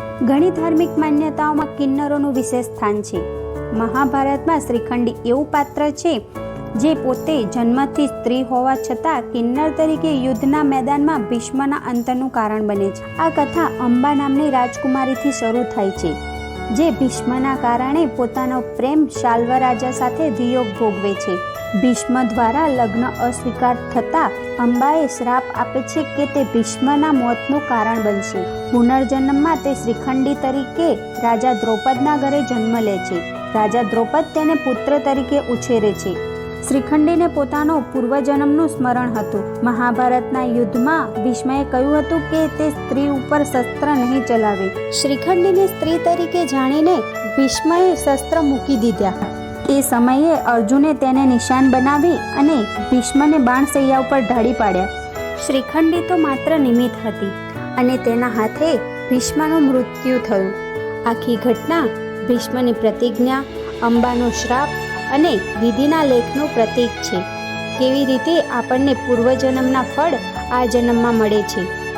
ઘણી ધાર્મિક માન્યતાઓમાં કિન્નરોનું વિશેષ સ્થાન છે. મહાભારતમાં શ્રીખંડી એવું પાત્ર છે જે પોતે જન્મથી સ્ત્રી હોવા છતાં કિન્નર તરીકે યુદ્ધના મેદાનમાં ભીષ્મના અંતનું કારણ બને છે. આ કથા અંબા નામની રાજકુમારીથી શરૂ થાય છે. જે ભીષ્મના કારણે પોતાનો પ્રેમ શાલ્વ રાજા સાથે વિયોગ ભોગવે છે. ભીષ્મ દ્વારા લગ્ન અસ્વીકાર થતા અંબાએ શ્રાપ આપે છે કે તે ભીષ્મના મોતનું કારણ બનશે. પુનર્જન્મમાં તે શ્રીખંડી તરીકે રાજા દ્રૌપદના ઘરે જન્મ લે છે. રાજા દ્રૌપદ તેને પુત્ર તરીકે ઉછેરે છે. શ્રીખંડીને પોતાનો પૂર્વજન્મનું સ્મરણ હતું. મહાભારતના યુદ્ધમાં ભીષ્મએ કહ્યું હતું કે તે સ્ત્રી ઉપર શસ્ત્ર નહીં ચલાવે. શ્રીખંડીને સ્ત્રી તરીકે જાણીને ભીષ્મએ શસ્ત્ર મૂકી દીધા. તે સમયે અર્જુને તેને નિશાન બનાવી અને ભીષ્મને બાણસૈયા ઉપર ઢાળી પાડ્યા. શ્રીખંડી તો માત્ર નિમિત્ત હતી અને તેના હાથે ભીષ્મનું મૃત્યુ થયું. આખી ઘટના ભીષ્મની પ્રતિજ્ઞા, અંબાનો શ્રાપ અને વિધિના લેખનું પ્રતીક છે. કેવી રીતે આપણને પૂર્વજન્મના ફળ આ જન્મમાં મળે છે?